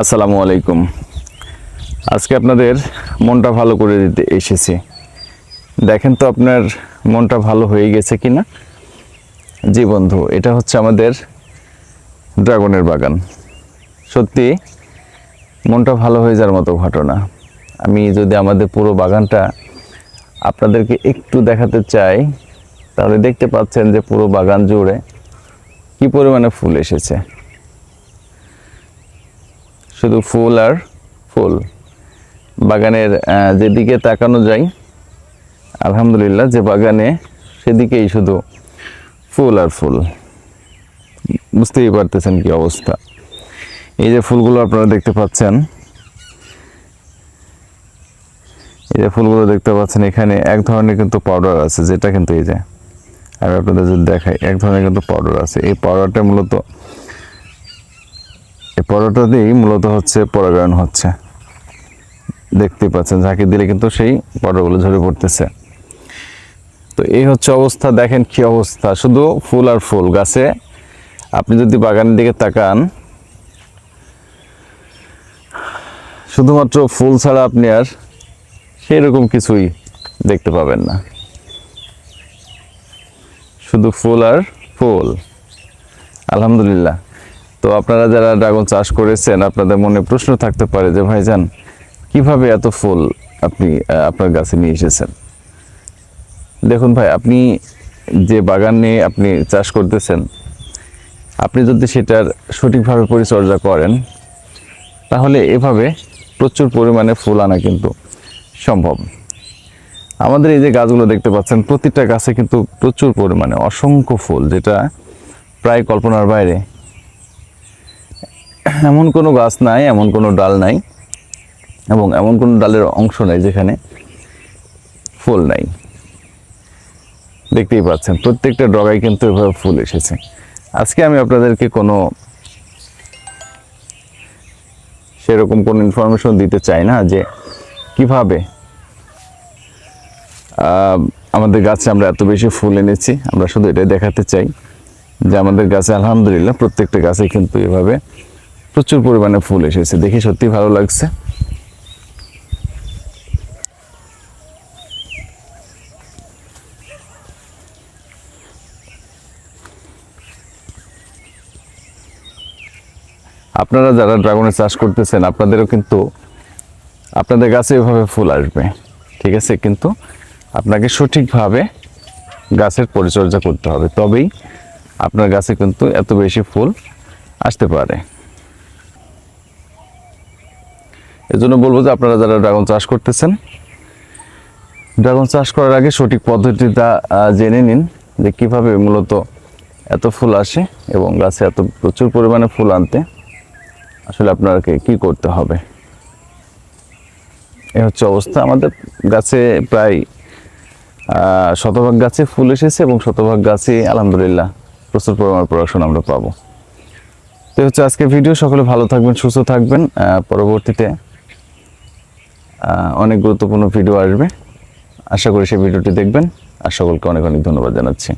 আসসালামু আলাইকুম। আজকে আপনাদের মনটা ভালো করে দিতে এসেছি। দেখেন তো আপনার মনটা ভালো হয়ে গেছে কি না জি বন্ধু, এটা হচ্ছে আমাদের ড্রাগনের বাগান। সত্যি, মনটা ভালো হয়ে যাওয়ার মতো ঘটনা। আমি যদি আমাদের পুরো বাগানটা আপনাদেরকে একটু দেখাতে চাই, তাহলে দেখতে পাচ্ছেন যে পুরো বাগান জুড়ে কি পরিমাণে ফুল এসেছে। শুধু ফুল আর ফুল। বাগানের যেদিকে তাকানো যায়, আলহামদুলিল্লাহ, যে বাগানে সেদিকেই শুধু ফুল আর ফুল। বুঝতেই পারতেছেন কি অবস্থা। এই যে ফুলগুলো আপনারা দেখতে পাচ্ছেন, এই যে ফুলগুলো দেখতে পাচ্ছেন, এখানে এক ধরনের কিন্তু পাউডার আছে, যেটা কিন্তু এই যে, আমি আপনাদের যদি দেখাই, এক ধরনের কিন্তু পাউডার আছে। এই পাউডারটা মূলত এই পরোটা দিয়েই মূলত হচ্ছে পরাগায়ন হচ্ছে। দেখতে পাচ্ছেন, ঝাঁকি দিলে কিন্তু সেই পরোটাগুলো ঝরে পড়তেছে। তো এই হচ্ছে অবস্থা, দেখেন কি অবস্থা। শুধু ফুল আর ফুল, গাছে আপনি যদি বাগানের দিকে তাকান, শুধুমাত্র ফুল ছাড়া আপনি আর সেই রকম কিছুই দেখতে পাবেন না। শুধু ফুল আর ফুল। আলহামদুলিল্লাহ। তো আপনারা যারা ড্রাগন চাষ করেছেন, আপনাদের মনে প্রশ্ন থাকতে পারে যে, ভাইজান, কীভাবে এত ফুল আপনি আপনার গাছে নিয়ে এসেছেন? দেখুন ভাই, আপনি যে বাগান নিয়ে আপনি চাষ করতেছেন, আপনি যদি সেটার সঠিকভাবে পরিচর্যা করেন, তাহলে এভাবে প্রচুর পরিমাণে ফুল আনা কিন্তু সম্ভব। আমাদের এই যে গাছগুলো দেখতে পাচ্ছেন, প্রতিটা গাছে কিন্তু প্রচুর পরিমাণে অসংখ্য ফুল, যেটা প্রায় কল্পনার বাইরে এমন কোনো গাছ নাই, এমন কোনো ডাল নাই এবং এমন কোনো ডালের অংশ নাই যেখানে ফুল নাই। দেখতেই পাচ্ছেন, প্রত্যেকটা ডগায় কিন্তু এভাবে ফুল এসেছে। আজকে আমি আপনাদেরকে কোনো সেরকম কোনো ইনফরমেশন দিতে চাই না যে কীভাবে আমাদের গাছে আমরা এত বেশি ফুল এনেছি। আমরা শুধু এটাই দেখাতে চাই যে আমাদের গাছে আলহামদুলিল্লাহ প্রত্যেকটা গাছে কিন্তু এভাবে প্রচুর পরিমাণে ফুল এসেছে। দেখে সত্যি ভালো লাগছে। আপনারা যারা ড্রাগনের চাষ করতেছেন, আপনাদেরও কিন্তু, আপনাদের গাছে এভাবে ফুল আসবে। ঠিক আছে? কিন্তু আপনাকে সঠিকভাবে গাছের পরিচর্যা করতে হবে। তবেই আপনার গাছে কিন্তু এত বেশি ফুল আসতে পারে। এজন্য বলব যে আপনারা যারা ড্রাগন চাষ করতেছেন, ড্রাগন চাষ করার আগে সঠিক পদ্ধতিটা জেনে নিন যে কীভাবে মূলত এত ফুল আসে এবং গাছে এত প্রচুর পরিমাণে ফুল আনতে আসলে আপনাকে কি করতে হবে। এ হচ্ছে অবস্থা। আমাদের গাছে প্রায় শতভাগ গাছে ফুল এসেছে এবং শতভাগ গাছে আলহামদুলিল্লাহ প্রচুর পরিমাণ প্রোডাকশন আমরা পাবো। তো হচ্ছে আজকে ভিডিও। সকলে ভালো থাকবেন, সুস্থ থাকবেন। পরবর্তীতে অনেক গুরুত্বপূর্ণ ভিডিও আসবে। আশা করি সেই ভিডিওটি দেখবেন। আর সকলকে অনেক অনেক ধন্যবাদ জানাচ্ছি।